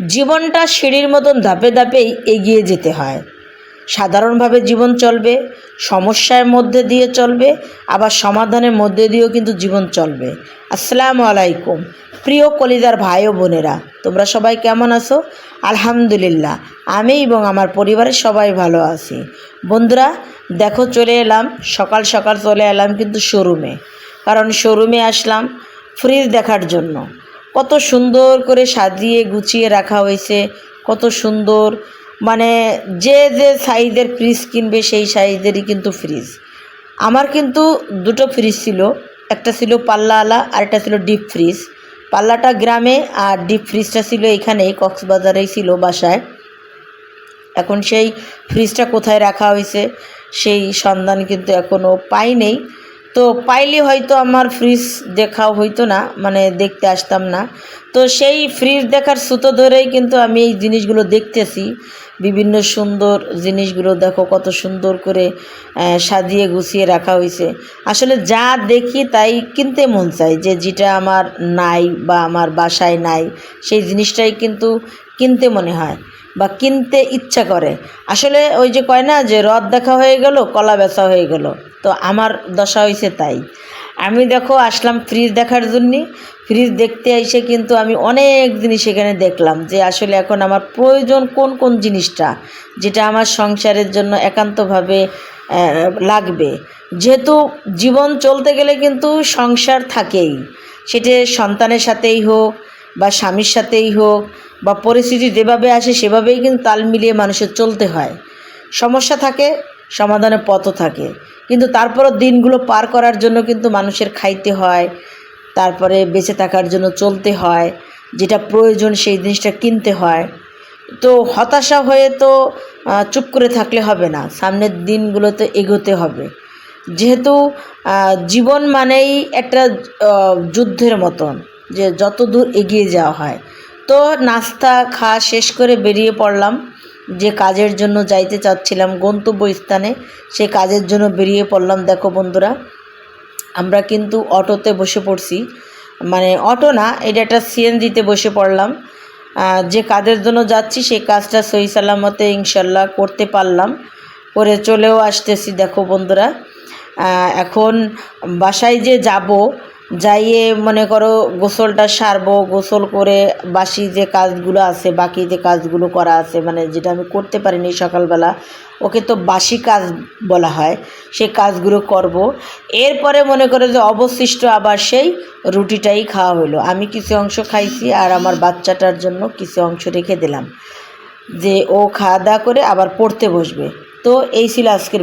জীবনটা সিঁড়ির মতন ধাপে ধাপেই এগিয়ে যেতে হয়। সাধারণভাবে জীবন চলবে, সমস্যার মধ্যে দিয়ে চলবে, আবার সমাধানের মধ্যে দিয়েও কিন্তু জীবন চলবে। আসসালামু আলাইকুম। প্রিয় কলিজার ভাই ও বোনেরা, তোমরা সবাই কেমন আছো? আলহামদুলিল্লাহ, আমি এবং আমার পরিবারের সবাই ভালো আছি। বন্ধুরা, দেখো চলে এলাম, সকাল সকাল চলে এলাম কিন্তু শোরুমে। কারণ শোরুমে আসলাম ফ্রিজ দেখার জন্য। কত সুন্দর করে সাজিয়ে গুছিয়ে রাখা হয়েছে, কত সুন্দর। মানে যে যে সাইজের ফ্রিজ কিনবে সেই সাইজেরই কিন্তু ফ্রিজ আমার কিন্তু দুটো ফ্রিজ ছিল, একটা ছিল পাল্লাওয়ালা আর একটা ছিল ডিপ ফ্রিজ পাল্লাটা গ্রামে আর ডিপ ফ্রিজটা ছিল এখানেই, কক্সবাজারেই ছিল বাসায়। এখন সেই ফ্রিজটা কোথায় রাখা হয়েছে, সেই সন্ধান কিন্তু এখনও পাই নেই। তো পাইলে হয়তো আমার ফ্রিজ দেখাও হইতো না মানে দেখতে আসতাম না। তো সেই ফ্রিজ দেখার সুতো ধরেই কিন্তু আমি এই জিনিসগুলো দেখতেছি। বিভিন্ন সুন্দর জিনিসগুলো দেখো, কত সুন্দর করে সাজিয়ে গুছিয়ে রাখা হয়েছে আসলে যা দেখি তাই কিনতে মন চায় যে যেটা আমার নাই বা আমার বাসায় নাই, সেই জিনিসটাই কিন্তু কিনতে মনে হয়। বা কিনতে ইচ্ছা করে। আসলে ওই যে কয় না, যে রদ দেখা হয়ে গেল, কলা বেচা হয়ে গেল। তো আমার দশা হয়েছে তাই। আমি দেখো, আসলাম ফ্রিজ দেখার জন্যে। ফ্রিজ দেখতে এসে কিন্তু আমি অনেক জিনিস এখানে দেখলাম যে আসলে এখন আমার প্রয়োজন কোন কোন জিনিসটা, যেটা আমার সংসারের জন্য একান্তভাবে লাগবে। যেহেতু জীবন চলতে গেলে কিন্তু সংসার থাকেই। সেটা সন্তানের সাথেই হোক বা স্বামীর সাথেই হোক বা পরিস্থিতি যেভাবে আসে সেভাবেই কিন্তু তাল মিলিয়ে মানুষের চলতে হয়। সমস্যা থাকে, সমাধানের পথও থাকে। কিন্তু তারপরও দিনগুলো পার করার জন্য কিন্তু মানুষের খাইতে হয়, তারপরে বেঁচে থাকার জন্য চলতে হয়, যেটা প্রয়োজন সেই জিনিসটা কিনতে হয়। তো হতাশা হয়ে তো চুপ করে থাকলে হবে না, সামনের দিনগুলোতে এগোতে হবে। যেহেতু জীবন মানেই একটা যুদ্ধের মতন, যে যত দূর এগিয়ে যাওয়া হয়। তো নাস্তা খাওয়া শেষ করে বেরিয়ে পড়লাম। যে কাজের জন্য যাইতে চাচ্ছিলাম গন্তব্যস্থানে সে কাজের জন্য বেরিয়ে পড়লাম। দেখো বন্ধুরা, আমরা কিন্তু অটোতে বসে পড়ছি। মানে অটো না, এটা একটা সিএনজিতে বসে পড়লাম। যে কাজের জন্য যাচ্ছি সেই কাজটা সহি সালামতে ইনশাল্লাহ করতে পারলাম। করে চলেও আসতেছি, দেখো বন্ধুরা। এখন বাসায় যে যাব যাইয়ে মনে করো গোসলটা সারবো, গোসল করে বাসি যে কাজগুলো আছে, বাকি যে কাজগুলো করা আছে মানে যেটা আমি করতে পারিনি সকালবেলা, ওকে তো বাসি কাজ বলা হয় সেই কাজগুলো করব। এরপরে মনে করো যে অবশিষ্ট আবার সেই রুটিটাই খাওয়া হলো। আমি কিছু অংশ খাইছি আর আমার বাচ্চাটার জন্য কিছু অংশ রেখে দিলাম। যে ও খাওয়া দাওয়া করে আবার পড়তে বসবে। তো এই ছিল আজকের